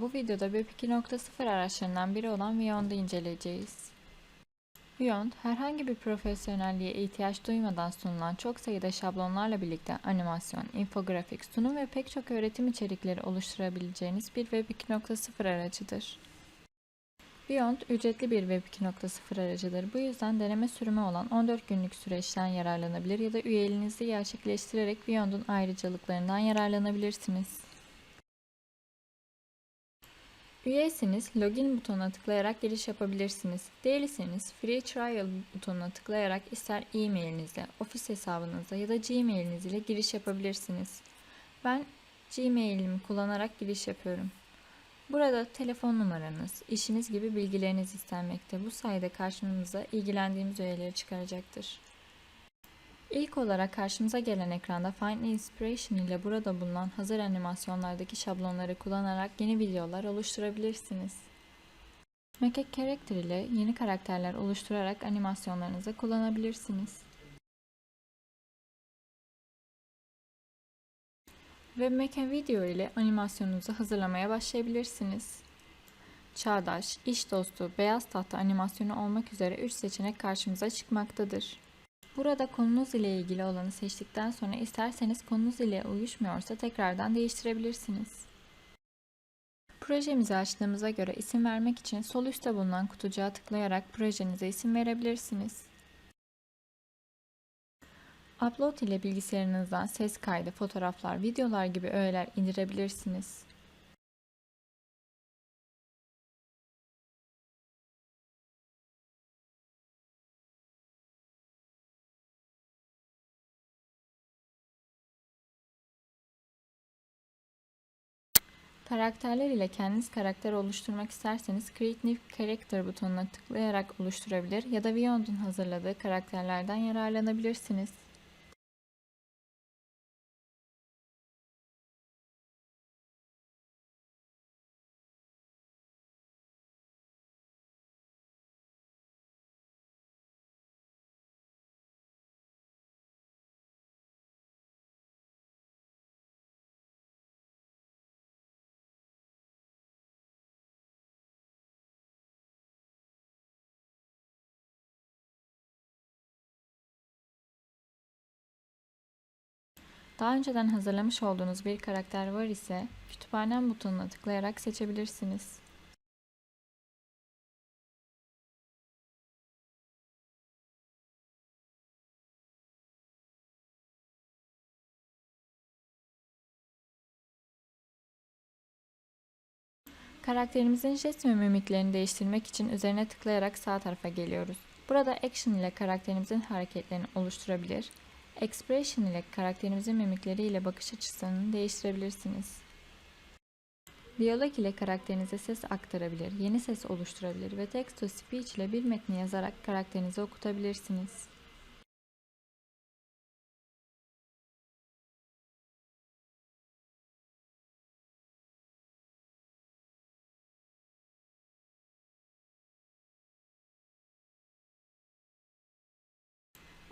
Bu videoda Web 2.0 araçlarından biri olan Beyond'u inceleyeceğiz. Beyond, herhangi bir profesyonelliğe ihtiyaç duymadan sunulan çok sayıda şablonlarla birlikte animasyon, infografik, sunum ve pek çok öğretim içerikleri oluşturabileceğiniz bir Web 2.0 aracıdır. Beyond, ücretli bir Web 2.0 aracıdır. Bu yüzden deneme sürümü olan 14 günlük süreçten yararlanabilir ya da üyeliğinizi gerçekleştirerek Beyond'un ayrıcalıklarından yararlanabilirsiniz. Üyeyseniz login butonuna tıklayarak giriş yapabilirsiniz. Değilseniz free trial butonuna tıklayarak ister e-mailinizle, ofis hesabınızla ya da gmailiniz ile giriş yapabilirsiniz. Ben gmailimi kullanarak giriş yapıyorum. Burada telefon numaranız, işiniz gibi bilgileriniz istenmekte. Bu sayede karşımıza ilgilendiğimiz üyeleri çıkaracaktır. İlk olarak karşımıza gelen ekranda Find Inspiration ile burada bulunan hazır animasyonlardaki şablonları kullanarak yeni videolar oluşturabilirsiniz. Make a Character ile yeni karakterler oluşturarak animasyonlarınızı kullanabilirsiniz. Ve Make a Video ile animasyonunuzu hazırlamaya başlayabilirsiniz. Çağdaş, iş dostu, beyaz tahta animasyonu olmak üzere 3 seçenek karşımıza çıkmaktadır. Burada konunuz ile ilgili olanı seçtikten sonra isterseniz konunuz ile uyuşmuyorsa tekrardan değiştirebilirsiniz. Projemizi açtığımıza göre isim vermek için sol üstte bulunan kutucuğa tıklayarak projenize isim verebilirsiniz. Upload ile bilgisayarınızdan ses kaydı, fotoğraflar, videolar gibi öğeler indirebilirsiniz. Karakterler ile kendiniz karakter oluşturmak isterseniz Create New Character butonuna tıklayarak oluşturabilir ya da Beyond'un hazırladığı karakterlerden yararlanabilirsiniz. Daha önceden hazırlamış olduğunuz bir karakter var ise kütüphanem butonuna tıklayarak seçebilirsiniz. Karakterimizin jest ve mimiklerini değiştirmek için üzerine tıklayarak sağ tarafa geliyoruz. Burada Action ile karakterimizin hareketlerini oluşturabilir, Expression ile karakterimizin mimikleri ile bakış açısını değiştirebilirsiniz. Diyalog ile karakterinize ses aktarabilir, yeni ses oluşturabilir ve text to speech ile bir metni yazarak karakterinize okutabilirsiniz.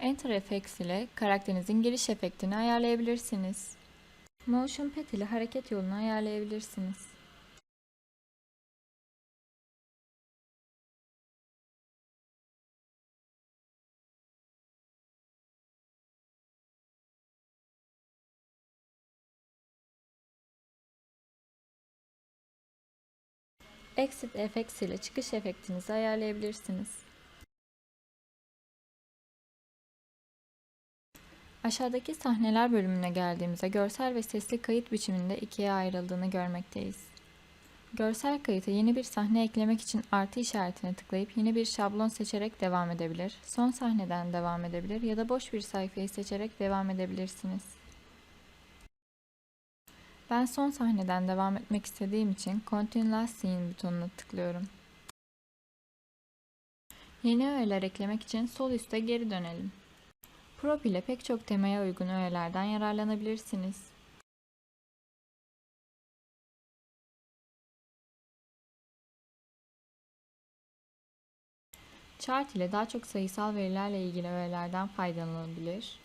Enter Effects ile karakterinizin giriş efektini ayarlayabilirsiniz. Motion Pad ile hareket yolunu ayarlayabilirsiniz. Exit Effects ile çıkış efektinizi ayarlayabilirsiniz. Aşağıdaki sahneler bölümüne geldiğimizde görsel ve sesli kayıt biçiminde ikiye ayrıldığını görmekteyiz. Görsel kayıta yeni bir sahne eklemek için artı işaretine tıklayıp yeni bir şablon seçerek devam edebilir, son sahneden devam edebilir ya da boş bir sayfayı seçerek devam edebilirsiniz. Ben son sahneden devam etmek istediğim için Continue Last Scene butonuna tıklıyorum. Yeni öğeler eklemek için sol üstte geri dönelim. Prop ile pek çok temaya uygun öğelerden yararlanabilirsiniz. Chart ile daha çok sayısal verilerle ilgili öğelerden faydalanabilir.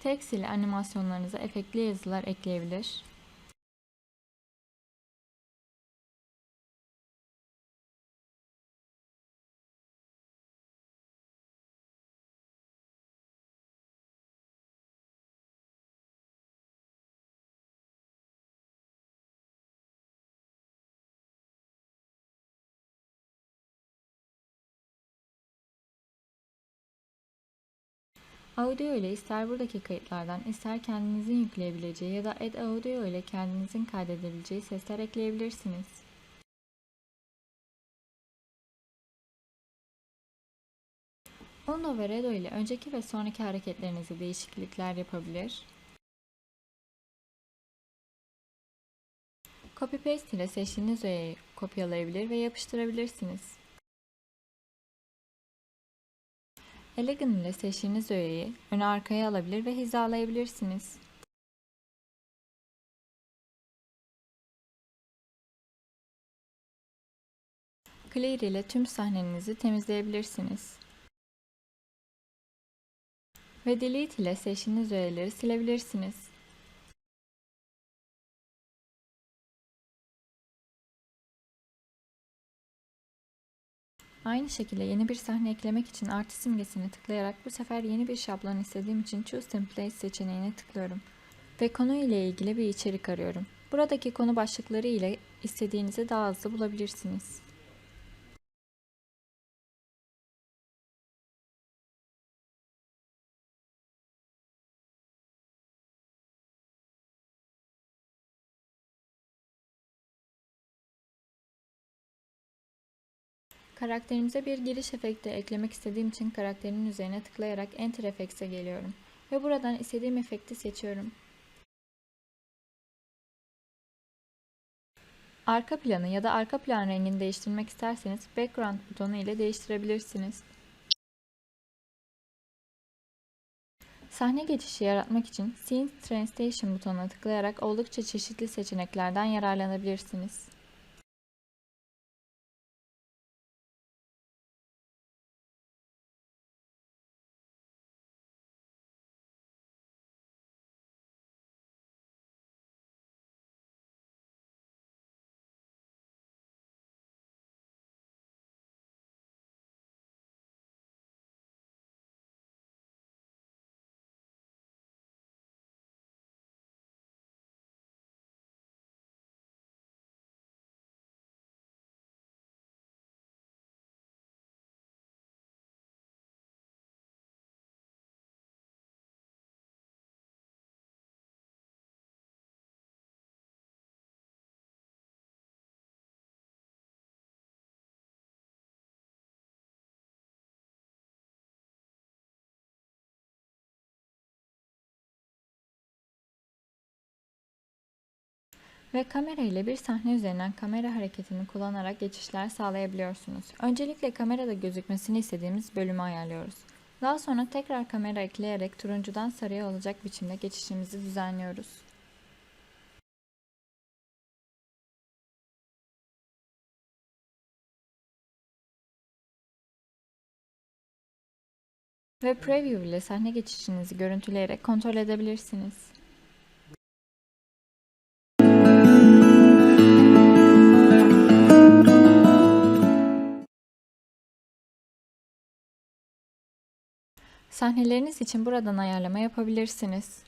Text ile animasyonlarınıza efektli yazılar ekleyebilir. Audio ile ister buradaki kayıtlardan ister kendinizin yükleyebileceği ya da Add Audio ile kendinizin kaydedebileceği sesler ekleyebilirsiniz. Uno ve Redo ile önceki ve sonraki hareketlerinizde değişiklikler yapabilir. Copy Paste ile seçtiğiniz öğeyi kopyalayabilir ve yapıştırabilirsiniz. Elegant ile seçtiğiniz öğeyi öne arkaya alabilir ve hizalayabilirsiniz. Clear ile tüm sahnenizi temizleyebilirsiniz. Ve Delete ile seçtiğiniz öğeleri silebilirsiniz. Aynı şekilde yeni bir sahne eklemek için artı simgesini tıklayarak bu sefer yeni bir şablon istediğim için Choose Template seçeneğine tıklıyorum. Ve konu ile ilgili bir içerik arıyorum. Buradaki konu başlıkları ile istediğinizi daha hızlı bulabilirsiniz. Karakterimize bir giriş efekti eklemek istediğim için karakterin üzerine tıklayarak Enter Effects'e geliyorum. Ve buradan istediğim efekti seçiyorum. Arka planı ya da arka plan rengini değiştirmek isterseniz Background butonu ile değiştirebilirsiniz. Sahne geçişi yaratmak için Scene Translation butonuna tıklayarak oldukça çeşitli seçeneklerden yararlanabilirsiniz. Ve kamera ile bir sahne üzerinden kamera hareketini kullanarak geçişler sağlayabiliyorsunuz. Öncelikle kamerada gözükmesini istediğimiz bölümü ayarlıyoruz. Daha sonra tekrar kamera ekleyerek turuncudan sarıya olacak biçimde geçişimizi düzenliyoruz. Ve Preview ile sahne geçişinizi görüntüleyerek kontrol edebilirsiniz. Sahneleriniz için buradan ayarlama yapabilirsiniz.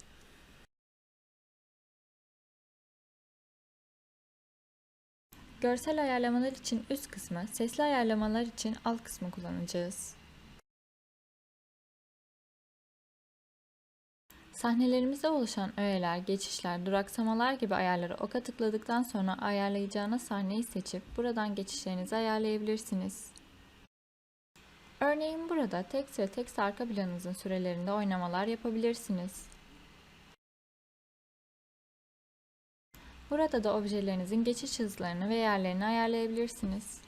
Görsel ayarlamalar için üst kısmı, sesli ayarlamalar için alt kısmı kullanacağız. Sahnelerimizde oluşan öğeler, geçişler, duraksamalar gibi ayarları oka tıkladıktan sonra ayarlayacağınız sahneyi seçip buradan geçişlerinizi ayarlayabilirsiniz. Örneğin burada text ve text arka planınızın sürelerinde oynamalar yapabilirsiniz. Burada da objelerinizin geçiş hızlarını ve yerlerini ayarlayabilirsiniz.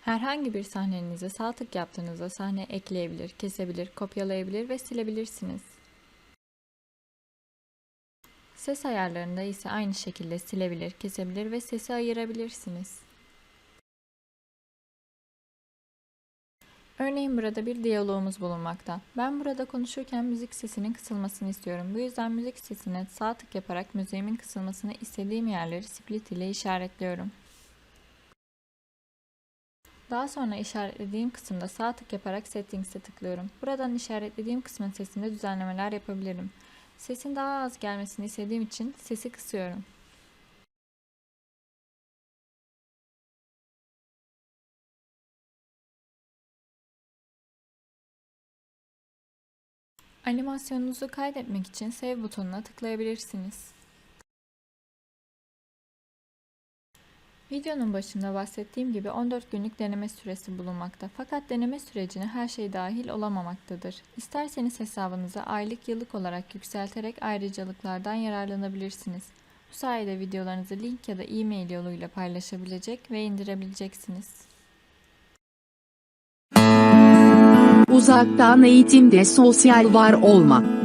Herhangi bir sahnenize sağ tık yaptığınızda sahne ekleyebilir, kesebilir, kopyalayabilir ve silebilirsiniz. Ses ayarlarında ise aynı şekilde silebilir, kesebilir ve sesi ayırabilirsiniz. Örneğin burada bir diyalogumuz bulunmakta. Ben burada konuşurken müzik sesinin kısılmasını istiyorum. Bu yüzden müzik sesine sağ tık yaparak müziğimin kısılmasını istediğim yerleri split ile işaretliyorum. Daha sonra işaretlediğim kısımda sağ tık yaparak Settings'e tıklıyorum. Buradan işaretlediğim kısmın sesinde düzenlemeler yapabilirim. Sesin daha az gelmesini istediğim için sesi kısıyorum. Animasyonunuzu kaydetmek için Save butonuna tıklayabilirsiniz. Videonun başında bahsettiğim gibi 14 günlük deneme süresi bulunmakta. Fakat deneme sürecine her şey dahil olamamaktadır. İsterseniz hesabınızı aylık yıllık olarak yükselterek ayrıcalıklardan yararlanabilirsiniz. Bu sayede videolarınızı link ya da e-mail yoluyla paylaşabilecek ve indirebileceksiniz. Uzaktan eğitimde sosyal var olma.